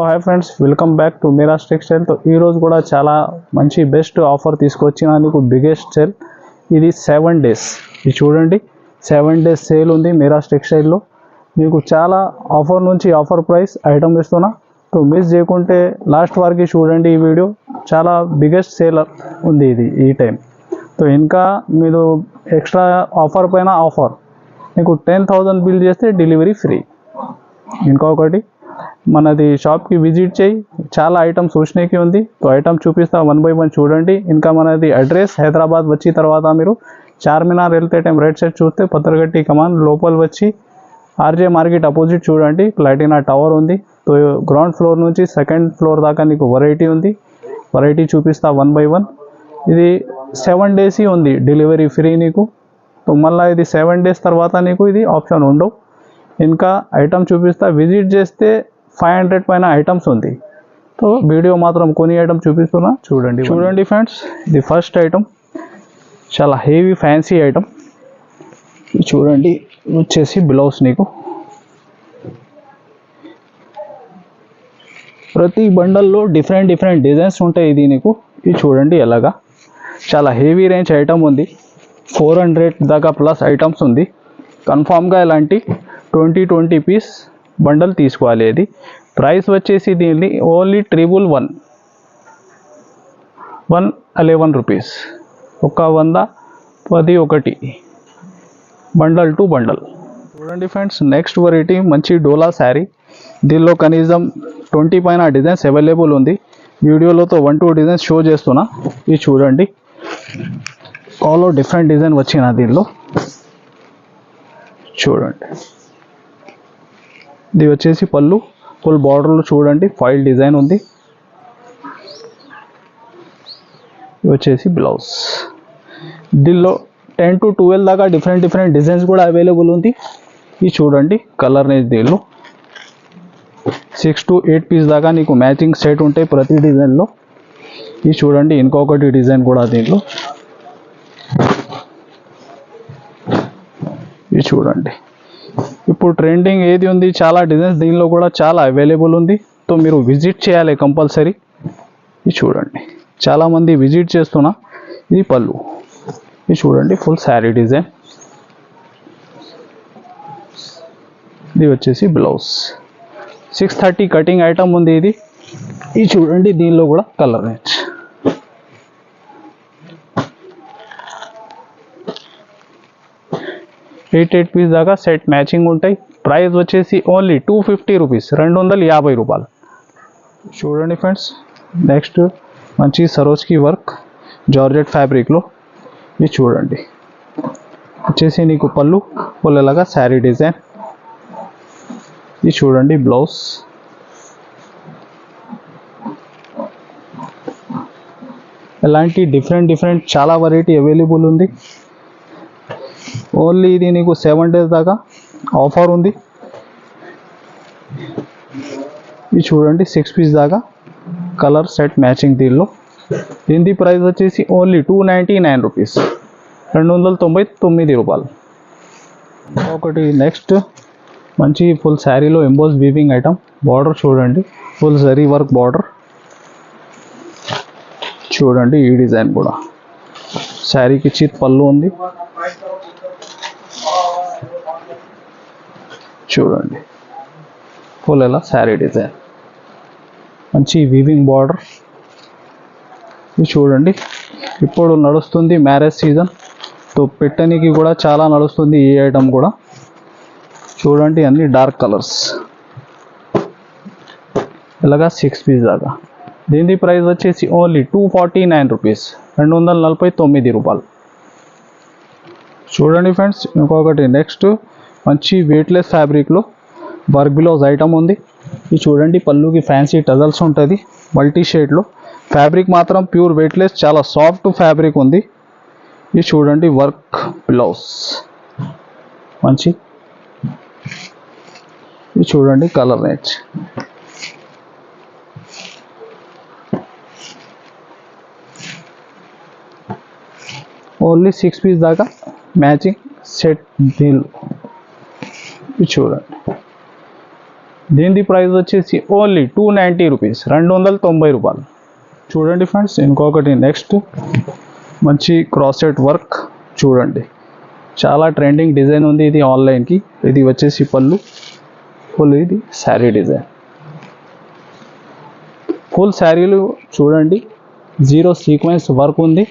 So hi friends welcome back to Meeras టెక్స్టైల్తో ఈ రోజు కూడా చాలా మంచి బెస్ట్ ఆఫర్ తీసుకొచ్చిన నీకు బిగ్గెస్ట్ సేల్. ఇది సెవెన్ డేస్. ఇది చూడండి సెవెన్ డేస్ సేల్ ఉంది మీరాస్ టెక్స్టైల్లో మీకు చాలా ఆఫర్ నుంచి ఆఫర్ ప్రైస్ ఐటమ్ ఇస్తున్నా సో మిస్ చేయకుంటే లాస్ట్ వరకు చూడండి ఈ వీడియో. చాలా బిగ్గెస్ట్ సేల్ ఉంది ఇది ఈ టైం. సో ఇంకా మీరు ఎక్స్ట్రా ఆఫర్ పైన ఆఫర్. మీకు టెన్ థౌజండ్ బిల్ చేస్తే డెలివరీ ఫ్రీ. ఇంకొకటి మనది షాప్కి విజిట్ చేయి. చాలా ఐటమ్స్ చూసినకి ఉంది. సో ఐటమ్ చూపిస్తా వన్ బై వన్ చూడండి. ఇంకా మనది అడ్రస్ హైదరాబాద్ వచ్చిన తర్వాత మీరు చార్మినార్ వెళ్తే టైం రైట్ సైడ్ చూస్తే పత్రగట్టి కమాన్ లోపల వచ్చి ఆర్జే మార్కెట్ అపోజిట్ చూడండి. ప్లాటినా టవర్ ఉంది. సో గ్రౌండ్ ఫ్లోర్ నుంచి సెకండ్ ఫ్లోర్ దాకా నీకు వెరైటీ ఉంది. వెరైటీ చూపిస్తా వన్ బై వన్. ఇది సెవెన్ డేస్ ఉంది డెలివరీ ఫ్రీ నీకు. సో మళ్ళీ ఇది సెవెన్ డేస్ తర్వాత నీకు ఇది ఆప్షన్ ఉండవు. ఇంకా ఐటమ్ చూపిస్తా. విజిట్ చేస్తే ఫైవ్ హండ్రెడ్ పైన ఐటమ్స్ ఉంది. సో వీడియో మాత్రం కొన్ని ఐటమ్ చూపిస్తున్నా. చూడండి చూడండి ఫ్రెండ్స్. ఇది ఫస్ట్ ఐటమ్. చాలా హెవీ ఫ్యాన్సీ ఐటమ్. చూడండి. వచ్చేసి బ్లౌజ్ నీకు. ప్రతి బండల్లో డిఫరెంట్ డిఫరెంట్ డిజైన్స్ ఉంటాయి ఇది నీకు. ఇది చూడండి ఎలాగా. చాలా హెవీ రేంజ్ ఐటమ్ ఉంది. ఫోర్ హండ్రెడ్ దాకా ప్లస్ ఐటమ్స్ ఉంది. కన్ఫామ్గా ఇలాంటి ట్వంటీ ట్వంటీ పీస్ బండల్ తీసుకోవాలి ఇది ప్రైస్ వచ్చేసి దీన్ని only triple one. One eleven rupees. ఒక వంద పది ఒకటి. Bundle to bundle. చూడండి ఫ్రెండ్స్ నెక్స్ట్ వెరైటీ మంచి డోలా శారీ. దీనిలో కనీసం ట్వంటీ పైన డిజైన్స్ అవైలబుల్ ఉంది. వీడియోలోతో వన్ టూ డిజైన్స్ షో చేస్తున్నా. ఇది చూడండి. ఆల్ డిఫరెంట్ డిజైన్ వచ్చిన దీనిలో. చూడండి. ఇది వచ్చేసి పళ్ళు. ఫుల్ బార్డర్లో చూడండి ఫైల్ డిజైన్ ఉంది. ఇది వచ్చేసి బ్లౌజ్ దీనిలో టెన్ టు ట్వెల్వ్ దాకా డిఫరెంట్ డిఫరెంట్ డిజైన్స్ కూడా అవైలబుల్ ఉంది. ఇది చూడండి కలర్ నేజ్ దీనిలో. సిక్స్ టు ఎయిట్ పీస్ దాకా నీకు మ్యాచింగ్ సెట్ ఉంటాయి ప్రతి డిజైన్లో ఇది చూడండి ఇంకొకటి డిజైన్ కూడా దీంట్లో ఇది చూడండి. ఇప్పుడు ట్రెండింగ్ ఏది ఉంది? చాలా డిజైన్స్ దీనిలో కూడా చాలా అవైలబుల్ ఉంది. సో మీరు విజిట్ చేయాలి కంపల్సరీ ఇది చూడండి. చాలామంది విజిట్ చేస్తున్నా ఇది పళ్ళు. ఇది చూడండి ఫుల్ శారీ డిజైన్ ఇది వచ్చేసి blouse six thirty cutting item ఉంది ఇది. ఇది చూడండి దీనిలో కూడా colour range eight eight piece దాకా సెట్ మ్యాచింగ్ ఉంటాయి. ప్రైస్ వచ్చేసి ఓన్లీ టూ ఫిఫ్టీ రూపీస్ రెండు వందల యాభై రూపాయలు. చూడండి ఫ్రెండ్స్ నెక్స్ట్ మంచి సరోజ్కి వర్క్ జార్జెట్ ఫ్యాబ్రిక్లో. ఇది చూడండి. వచ్చేసి నీకు పళ్ళు పుల్లలాగా శారీ డిజైన్. ఇది చూడండి బ్లౌజ్. ఇలాంటి డిఫరెంట్ డిఫరెంట్ చాలా వెరైటీ అవైలబుల్ ఉంది. ఓన్లీ ఇది నీకు సెవెన్ డేస్ దాకా ఆఫర్ ఉంది. ఇది చూడండి సిక్స్ పీస్ దాకా కలర్ సెట్ మ్యాచింగ్ దీనిలో. దీని ప్రైస్ వచ్చేసి only two ninety nine rupees రెండు వందల తొంభై తొమ్మిది రూపాయలు. ఒకటి నెక్స్ట్ మంచి ఫుల్ శారీలో ఎంబోస్ వీవింగ్ ఐటమ్ బార్డర్ చూడండి ఫుల్ జరీ వర్క్ బార్డర్ చూడండి ఈ డిజైన్ కూడా. శారీకి చిత్ పళ్ళు ఉంది. చూడండి. ఫుల్ ఎలా శారీ డిజైన్. మంచి వీవింగ్ బార్డర్ ఇది చూడండి. ఇప్పుడు నడుస్తుంది మ్యారేజ్ సీజన్ సో పెట్టడానికి కూడా చాలా నడుస్తుంది ఈ ఐటమ్ కూడా. చూడండి అన్ని డార్క్ కలర్స్ ఇలాగా సిక్స్ పీస్ దాకా. దీని ప్రైస్ వచ్చేసి only two forty nine rupees రెండు వందల నలభై తొమ్మిది రూపాయలు. చూడండి ఫ్రెండ్స్ ఇంకొకటి నెక్స్ట్ మంచి వెయిట్లెస్ ఫ్యాబ్రిక్లో వర్క్ బ్లౌజ్ ఐటమ్ ఉంది. ఇది చూడండి పళ్ళుకి ఫ్యాన్సీ టజల్స్ ఉంటుంది. మల్టీ షేడ్లో ఫ్యాబ్రిక్ మాత్రం ప్యూర్ వెయిట్లెస్ చాలా సాఫ్ట్ ఫ్యాబ్రిక్ ఉంది. ఇది చూడండి వర్క్ బ్లౌజ్ మంచి. ఇది చూడండి colour range only six piece దాకా మ్యాచింగ్ సెట్ డీల్ ఇది చూడండి. దీని ప్రైస్ వచ్చేసి ఓన్లీ టూ నైంటీ రూపీస్ రెండు వందల తొంభై రూపాయలు. చూడండి ఫ్రెండ్స్ ఇంకొకటి నెక్స్ట్ మంచి క్రాస్ వర్క్ చూడండి. చాలా ట్రెండింగ్ డిజైన్ ఉంది ఇది ఆన్లైన్కి. ఇది వచ్చేసి పళ్ళు. ఫుల్ ఇది శారీ డిజైన్. ఫుల్ శారీలు చూడండి. జీరో సీక్వెన్స్ వర్క్ ఉంది.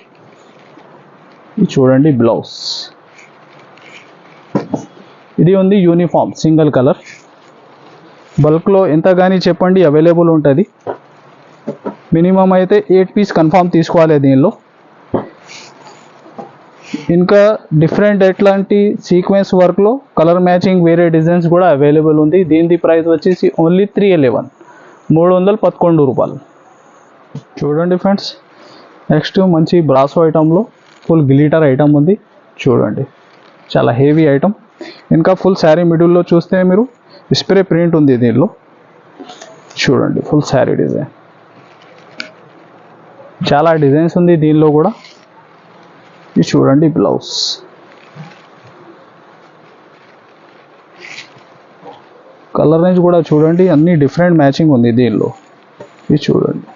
ఇది చూడండి బ్లౌజ్. ఇది ఉంది యూనిఫామ్ సింగిల్ కలర్ బల్క్లో ఎంత కానీ చెప్పండి అవైలబుల్ ఉంటుంది. మినిమం అయితే ఎయిట్ పీస్ కన్ఫామ్ తీసుకోవాలి దీనిలో. ఇంకా డిఫరెంట్ ఎట్లాంటి సీక్వెన్స్ వర్క్లో కలర్ మ్యాచింగ్ వేరే డిజైన్స్ కూడా అవైలబుల్ ఉంది. దీని ప్రైస్ వచ్చేసి ఓన్లీ త్రీ ఎలెవెన్ మూడు వందల పదకొండు రూపాయలు. చూడండి ఫ్రెండ్స్ నెక్స్ట్ మంచి బ్రాసో ఐటెంలో ఫుల్ గ్లీటర్ ఐటమ్ ఉంది. చూడండి చాలా హెవీ ఐటమ్ ఇంకా ఫుల్ శారీ మిడిల్లో చూస్తే మీరు స్ప్రే ప్రింట్ ఉంది దీనిలో. చూడండి ఫుల్ శారీ డిజైన్ చాలా డిజైన్స్ ఉంది దీనిలో కూడా. ఇది చూడండి బ్లౌజ్ కలర్ రేంజ్ కూడా చూడండి అన్ని డిఫరెంట్ మ్యాచింగ్ ఉంది దీనిలో. ఇది చూడండి.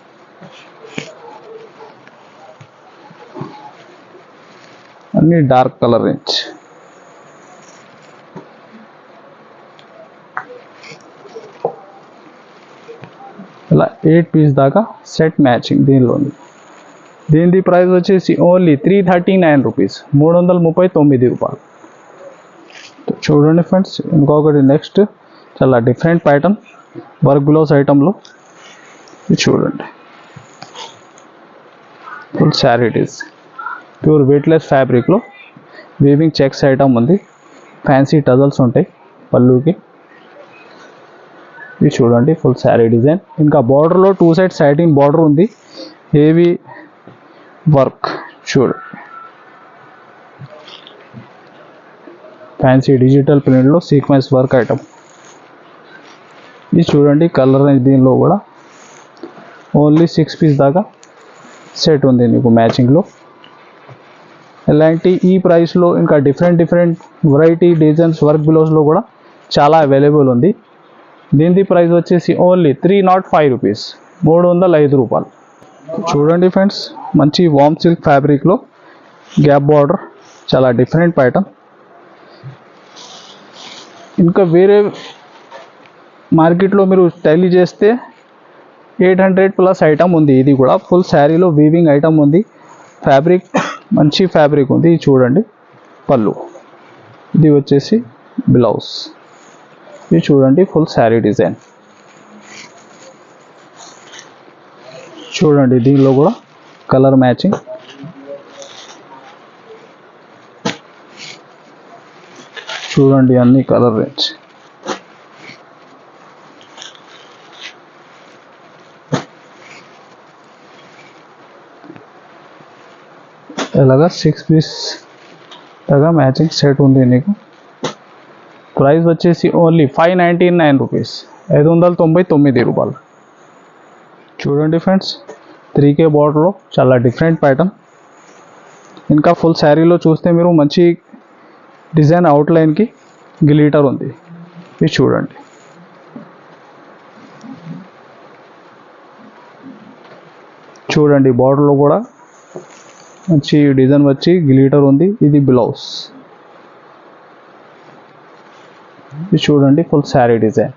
అన్ని డార్క్ కలర్ రేంజ్ ఇలా ఎయిట్ పీస్ దాకా సెట్ మ్యాచింగ్ దీనిలో దీనిది దీని ప్రైస్ వచ్చేసి only three thirty nine rupees మూడు వందల ముప్పై తొమ్మిది రూపాయలు. చూడండి ఫ్రెండ్స్ ఇంకొకటి నెక్స్ట్ చాలా డిఫరెంట్ ప్యాటర్న్ వర్క్ గ్లోవ్స్ ఐటంలో ఇది చూడండి. ఫుల్ శారీటీస్ ప్యూర్ వెయిట్లెస్ ఫ్యాబ్రిక్లో వీవింగ్ చెక్స్ ఐటమ్ ఉంది. ఫ్యాన్సీ టజల్స్ ఉంటాయి పళ్ళుకి. ఇది చూడండి ఫుల్ శారీ డిజైన్ ఇంకా బార్డర్లో టూ సైడ్ సైడింగ్ బార్డర్ ఉంది. హెవీ వర్క్ చూడు. ఫ్యాన్సీ డిజిటల్ ప్రింట్లో సీక్వెన్స్ వర్క్ ఐటమ్ ఇది చూడండి కలర్ దీనిలో కూడా. ఓన్లీ సిక్స్ పీస్ దాకా సెట్ ఉంది నీకు మ్యాచింగ్లో ఇలాంటి ఈ ప్రైస్లో ఇంకా different different variety designs work బ్లౌజ్లో కూడా చాలా అవైలబుల్ ఉంది. దీని ప్రైస్ వచ్చేసి only three naught five rupees మూడు వందల ఐదు రూపాయలు. చూడండి ఫ్రెండ్స్ మంచి వామ్ సిల్క్ ఫ్యాబ్రిక్లో గ్యాప్ బార్డర్ చాలా డిఫరెంట్ ప్యాటర్న్ ఇంకా వేరే మార్కెట్లో మీరు టైలీ చేస్తే ఎయిట్ హండ్రెడ్ ప్లస్ ఐటమ్ ఉంది. ఇది కూడా ఫుల్ శారీలో వీవింగ్ ఐటమ్ ఉంది. ఫ్యాబ్రిక్ మంచి ఫ్యాబ్రిక్ ఉంది. ఇది చూడండి పళ్ళు. ఇది వచ్చేసి బ్లౌజ్ ఇది చూడండి ఫుల్ శారీ డిజైన్ చూడండి దీనిలో కూడా కలర్ మ్యాచింగ్ చూడండి అన్ని కలర్ రేంజ్ ఇలాగా సిక్స్ పీస్ లాగా మ్యాచింగ్ సెట్ ఉంది నీకు ప్రైస్ వచ్చేసి only five ninety nine rupees. ఐదు వందల తొంభై తొమ్మిది రూపాయలు. చూడండి ఫ్రెండ్స్ త్రీ కే బార్డర్లో చాలా డిఫరెంట్ ప్యాటర్న్ ఇంకా ఫుల్ శారీలో చూస్తే మీరు మంచి డిజైన్ అవుట్లైన్కి గ్లీటర్ ఉంది. ఇది చూడండి. చూడండి బార్డర్లో కూడా మంచి డిజైన్ వచ్చి గ్లీటర్ ఉంది. ఇది బ్లౌజ్ ఇది చూడండి ఫుల్ శారీ డిజైన్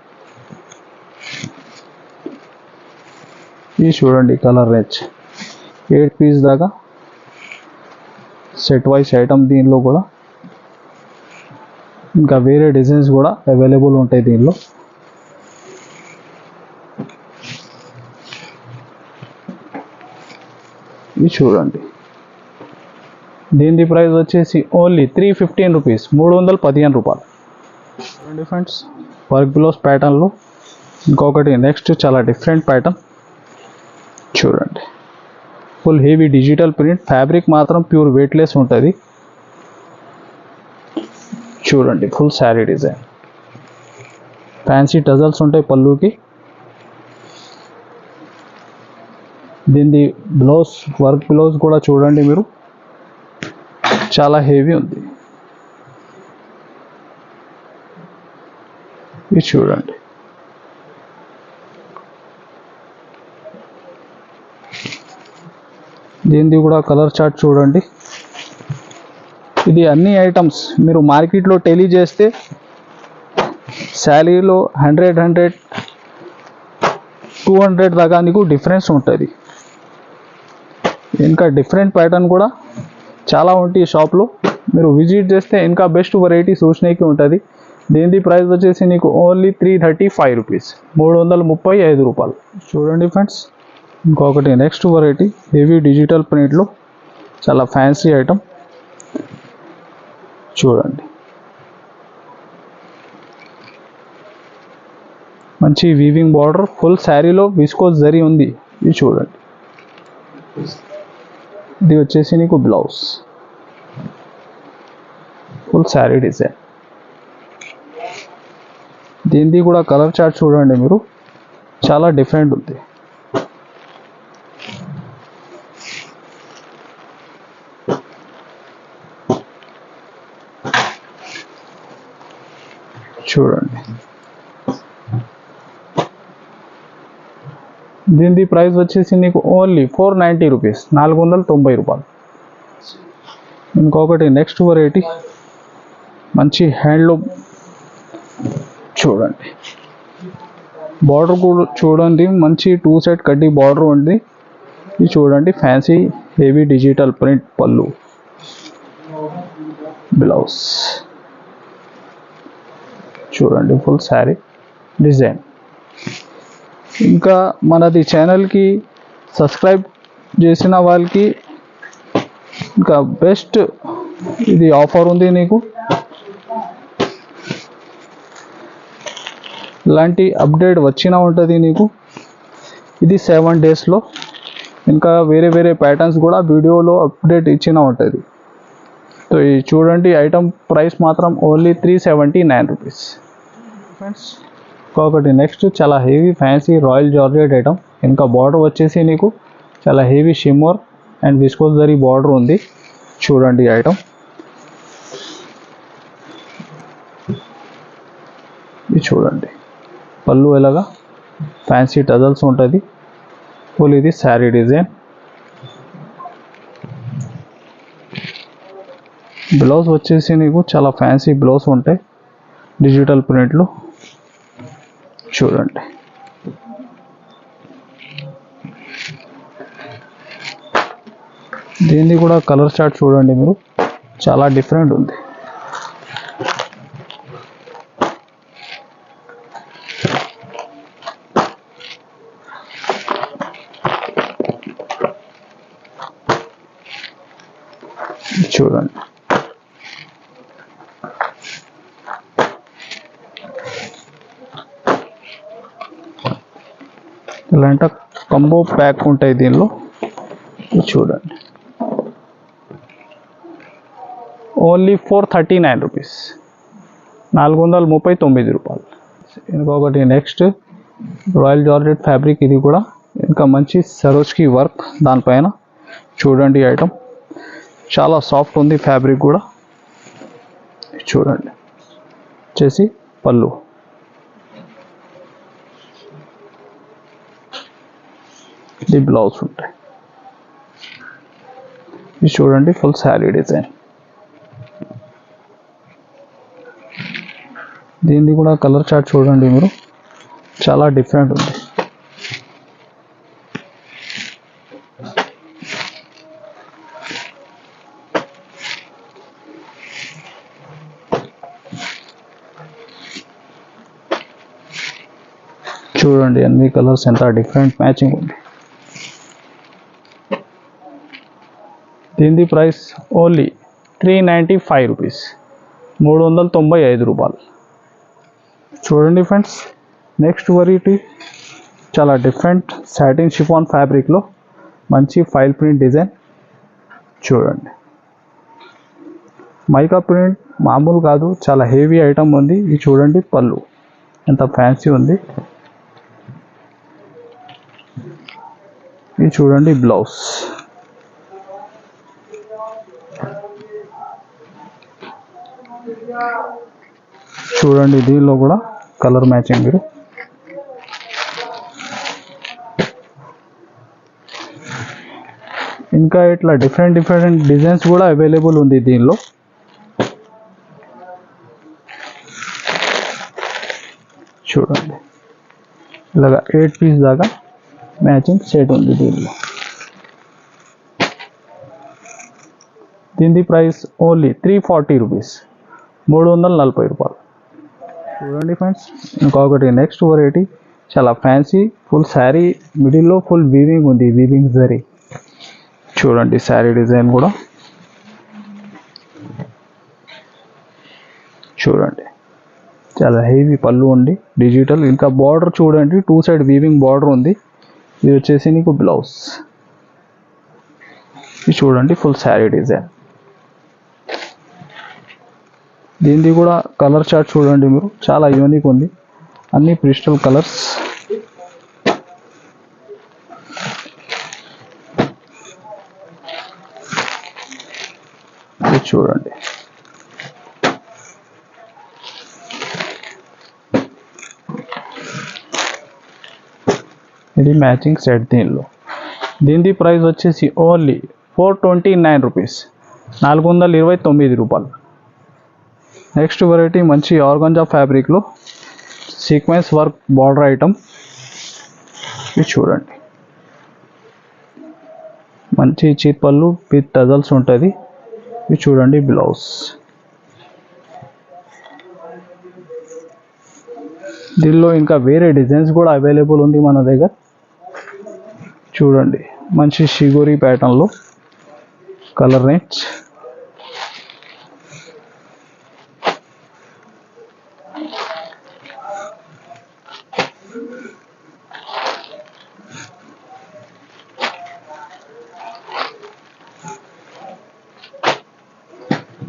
ఇది చూడండి కలర్ రేంజ్ ఎయిట్ పీస్ దాకా. సెట్ వైస్ ఐటమ్ దీనిలో కూడా. ఇంకా వేరే డిజైన్స్ కూడా అవైలబుల్ ఉంటాయి దీనిలో. ఇది చూడండి. దీని ప్రైస్ వచ్చేసి ఓన్లీ త్రీ ఫిఫ్టీన్ రూపీస్ మూడు వందల పదిహేను రూపాయలు. చూడండి ఫ్రెండ్స్ వర్క్ బ్లౌజ్ ప్యాటర్న్లో ఇంకొకటి నెక్స్ట్ చాలా డిఫరెంట్ ప్యాటర్న్ చూడండి. Full heavy digital print fabric మాత్రం ప్యూర్ వెయిట్లెస్ ఉంటుంది. చూడండి full sari design fancy tassels ఉంటాయి పళ్ళుకి. దీని బ్లౌజ్ వర్క్ బ్లౌజ్ కూడా చూడండి మీరు. చాలా హెవీ ఉంది. ఇది చూడండి. దీనిది కూడా కలర్ చార్ట్ చూడండి. ఇది అన్ని ఐటమ్స్ మీరు మార్కెట్లో టెలీ చేస్తే శాలరీలో హండ్రెడ్ హండ్రెడ్ టూ హండ్రెడ్ దాకా నీకు డిఫరెన్స్ ఉంటుంది. ఇంకా డిఫరెంట్ ప్యాటర్న్ కూడా చాలా ఉంటాయి షాప్లో. మీరు విజిట్ చేస్తే ఇంకా బెస్ట్ వెరైటీ సూచనకి ఉంటుంది. దీని ప్రైస్ వచ్చేసి నీకు only three thirty five rupees మూడు వందల ముప్పై ఐదు రూపాయలు. చూడండి ఫ్రెండ్స్ ఇంకొకటి నెక్స్ట్ వెరైటీ హెవీ డిజిటల్ ప్రింట్లో చాలా ఫ్యాన్సీ ఐటమ్ చూడండి. మంచి వీవింగ్ బార్డర్ ఫుల్ శారీలో విస్కోస్ జరీ ఉంది. ఇది చూడండి. ఇది వచ్చేసి నీకు బ్లౌజ్ ఫుల్ శారీ డిజైన్ దీనిది కూడా కలర్ చార్ట్ చూడండి మీరు. చాలా డిఫరెంట్ ఉంది. చూడండి. దీనిది ప్రైస్ వచ్చేసి నీకు ఓన్లీ ఫోర్ నైంటీ రూపీస్ నాలుగు వందల తొంభై రూపాయలు. ఇంకొకటి నెక్స్ట్ వెరైటీ మంచి హ్యాండ్లూమ్ చూడండి. బార్డర్ కూడా చూడండి మంచి టూ సైడ్ కడ్డీ బార్డర్ ఉంది. ఇది చూడండి ఫ్యాన్సీ హెవీ డిజిటల్ ప్రింట్ పళ్ళు. బ్లౌజ్. చూడండి ఫుల్ శారీ డిజైన్. ఇంకా మనది ఛానల్కి సబ్స్క్రైబ్ చేసిన వాళ్ళకి ఇంకా బెస్ట్ ఇది ఆఫర్ ఉంది నీకు. ఇలాంటి అప్డేట్ వచ్చినా ఉంటుంది నీకు? ఇది సెవెన్ డేస్లో ఇంకా వేరే వేరే ప్యాటర్న్స్ కూడా వీడియోలో అప్డేట్ ఇచ్చిన ఉంటుంది. సో ఇది చూడండి ఐటమ్ ప్రైస్ మాత్రం only three seventy nine rupees friends ఇంకొకటి నెక్స్ట్ చాలా heavy fancy royal georgette item ఇంకా బార్డర్ వచ్చేసి నీకు చాలా హెవీ షిమ్మర్ అండ్ విస్కోస్ జరీ బార్డర్ ఉంది. చూడండి ఐటమ్ ఇది చూడండి. పళ్ళు ఎలాగా? ఫ్యాన్సీ టజల్స్ ఉంటుంది. ఫుల్ ఇది శారీ డిజైన్ బ్లౌజ్ వచ్చేసి నీకు చాలా ఫ్యాన్సీ బ్లౌజ్ ఉంటాయి. డిజిటల్ ప్రింట్లు చూడండి. దీనిది కూడా కలర్ చార్ట్ చూడండి మీరు. చాలా డిఫరెంట్ ఉంది. చూడండి ఇలాంటి కంబో ప్యాక్ ఉంటాయి దీనిలో. చూడండి. Only four thirty nine rupees నాలుగు వందల ముప్పై తొమ్మిది రూపాయలు. ఇంకొకటి నెక్స్ట్ రాయల్ జార్జెట్ ఫ్యాబ్రిక్ ఇది కూడా. ఇంకా మంచి సరోజ్కి వర్క్ దానిపైన చూడండి ఐటమ్ చాలా సాఫ్ట్ ఉంది ఫ్యాబ్రిక్ కూడా. చూడండి. వచ్చేసి పళ్ళు. ఇది బ్లౌజ్ ఉంటాయి. ఇది చూడండి ఫుల్ శారీ డిజైన్ దీనిది కూడా కలర్ చార్ట్ చూడండి మీరు. చాలా డిఫరెంట్ ఉంది. చూడండి అన్ని కలర్స్ ఎంత డిఫరెంట్ మ్యాచింగ్ ఉంది. దీనిది price only three ninety five rupees మూడు వందల తొంభై ఐదు రూపాయలు. చూడండి ఫ్రెండ్స్ నెక్స్ట్ వెరైటీ చాలా డిఫరెంట్ సాటిన్ షిఫాన్ ఫ్యాబ్రిక్లో మంచి ఫైల్ ప్రింట్ డిజైన్ చూడండి. మైకా ప్రింట్ మామూలు కాదు చాలా హెవీ ఐటమ్ ఉంది. ఇది చూడండి పళ్ళు ఎంత ఫ్యాన్సీ ఉంది. ఇది చూడండి బ్లౌజ్ చూడండి దీనిలో కూడా కలర్ మ్యాచింగ్ మీరు. ఇంకా ఇట్లా డిఫరెంట్ డిఫరెంట్ డిజైన్స్ కూడా అవైలబుల్ ఉంది దీనిలో. చూడండి. ఇలాగా ఎయిట్ పీస్ దాకా మ్యాచింగ్ సెట్ ఉంది దీనిలో. దీని price only three forty rupees. మూడు వందల నలభై రూపాయలు. చూడండి ఫ్రెండ్స్ ఇంకొకటి నెక్స్ట్ వెరైటీ చాలా ఫ్యాన్సీ ఫుల్ శారీ మిడిల్లో ఫుల్ వీవింగ్ ఉంది వీవింగ్ జరీ చూడండి శారీ డిజైన్ కూడా. చూడండి. చాలా హెవీ పళ్ళు ఉంది డిజిటల్ ఇంకా బార్డర్ చూడండి టూ సైడ్ వీవింగ్ బార్డర్ ఉంది. ఇది వచ్చేసి నీకు బ్లౌజ్ ఇది చూడండి ఫుల్ శారీ డిజైన్ దీనిది కూడా కలర్ చార్ట్ చూడండి మీరు. చాలా యూనిక్ ఉంది. అన్ని క్రిస్టల్ కలర్స్ ఇది చూడండి. ఇది మ్యాచింగ్ సెట్ దీనిలో. దీనిది ప్రైస్ వచ్చేసి only four twenty nine rupees నాలుగు వందల ఇరవై తొమ్మిది రూపాయలు. నెక్స్ట్ వెరైటీ మంచి ఆర్గంజా ఫ్యాబ్రిక్లో సీక్వెన్స్ వర్క్ బార్డర్ ఐటమ్. ఇది చూడండి. మంచి చీప్ పళ్ళు విత్ టజల్స్ ఉంటుంది. ఇది చూడండి బ్లౌజ్. దీనిలో ఇంకా వేరే డిజైన్స్ కూడా అవైలబుల్ ఉంది మన దగ్గర. చూడండి. మంచి షిగోరి ప్యాటర్న్లో కలర్ నెట్స్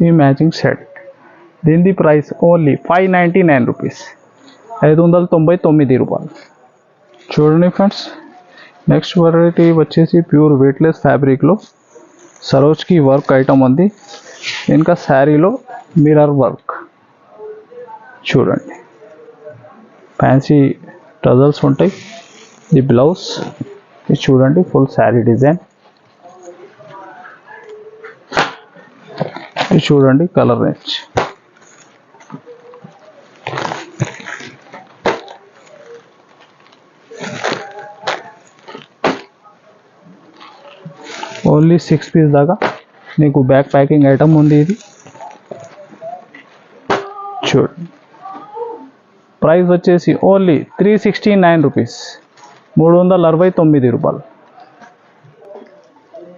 ఈ మ్యాచింగ్ సెట్. దీనిది price only five ninety nine rupees. ఐదు వందల తొంభై తొమ్మిది రూపాయలు. చూడండి ఫ్రెండ్స్. నెక్స్ట్ వెరైటీ వచ్చేసి ప్యూర్ వెయిట్లెస్ ఫ్యాబ్రిక్లో సరోజ్కి వర్క్ ఐటమ్ ఉంది. ఇంకా శారీలో మిరర్ వర్క్ చూడండి. ఫ్యాన్సీ టజల్స్ ఉంటాయి. ఇది బ్లౌజ్ ఇది చూడండి ఫుల్ శారీ డిజైన్ ఇది చూడండి colour range only six piece దాకా. నీకు బ్యాక్ ప్యాకింగ్ ఐటమ్ ఉంది ఇది. చూడండి ప్రైస్ వచ్చేసి only three sixty nine rupees మూడు వందల అరవై తొమ్మిది రూపాయలు.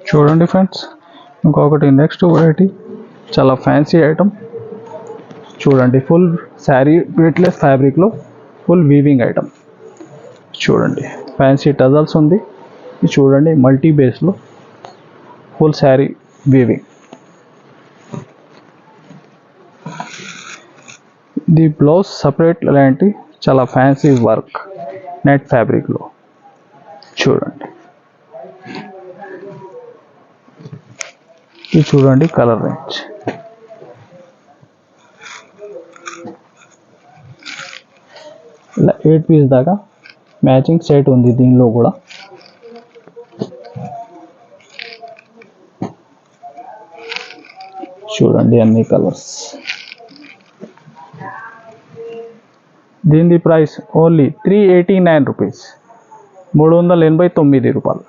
చూడండి ఫ్రెండ్స్ ఇంకొకటి నెక్స్ట్ వెరైటీ చాలా ఫ్యాన్సీ ఐటమ్ చూడండి ఫుల్ శారీ వెయిట్లెస్ ఫ్యాబ్రిక్లో ఫుల్ వీవింగ్ ఐటమ్ చూడండి. ఫ్యాన్సీ టజల్స్ ఉంది. ఇది చూడండి మల్టీ బేస్లో full sari weaving the blouse separate లాంటి చాలా ఫ్యాన్సీ వర్క్ నెట్ ఫ్యాబ్రిక్లో చూడండి. ఇది చూడండి కలర్ రేంజ్ ఇలా ఎయిట్ పీస్ దాకా మ్యాచింగ్ సెట్ ఉంది దీనిలో కూడా. చూడండి అన్ని కలర్స్. దీని price only three eighty nine rupees. మూడు వందల ఎనభై తొమ్మిది రూపాయలు.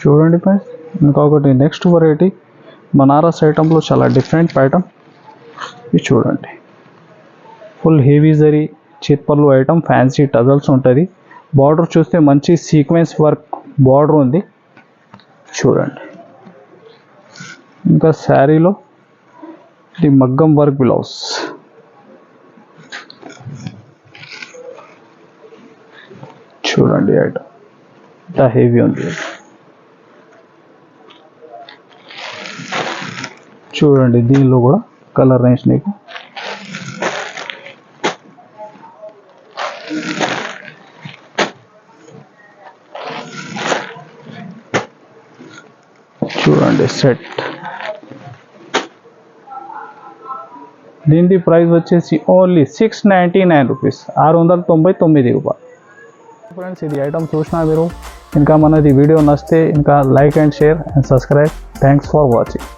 చూడండి ఫ్రెండ్స్ ఇంకొకటి నెక్స్ట్ వెరైటీ బనారస్ ఐటెంలో చాలా డిఫరెంట్ ఐటమ్ ఇది చూడండి. ఫుల్ హెవీ జరీ చిత్పల్లు ఐటమ్ ఫ్యాన్సీ టజల్స్ ఉంటుంది. బార్డర్ చూస్తే మంచి సీక్వెన్స్ వర్క్ బార్డర్ ఉంది. చూడండి. ఇంకా శారీలో ఇది మగ్గం వర్క్ బ్లౌజ్ చూడండి ఐటమ్ ఇంత హెవీ ఉంది చూడండి దీనిలో కూడా కలర్ రేంజ్ నీకు చూడండి సెట్ దీని ప్రైస్ వచ్చేసి only six ninety nine rupees ఆరు వందల తొంభై తొమ్మిది రూపాయలు ఫ్రెండ్స్ ఇది ఐటమ్ చూసినా మీరు ఇంకా మనది వీడియో నచ్చితే ఇంకా like and share and subscribe thanks for watching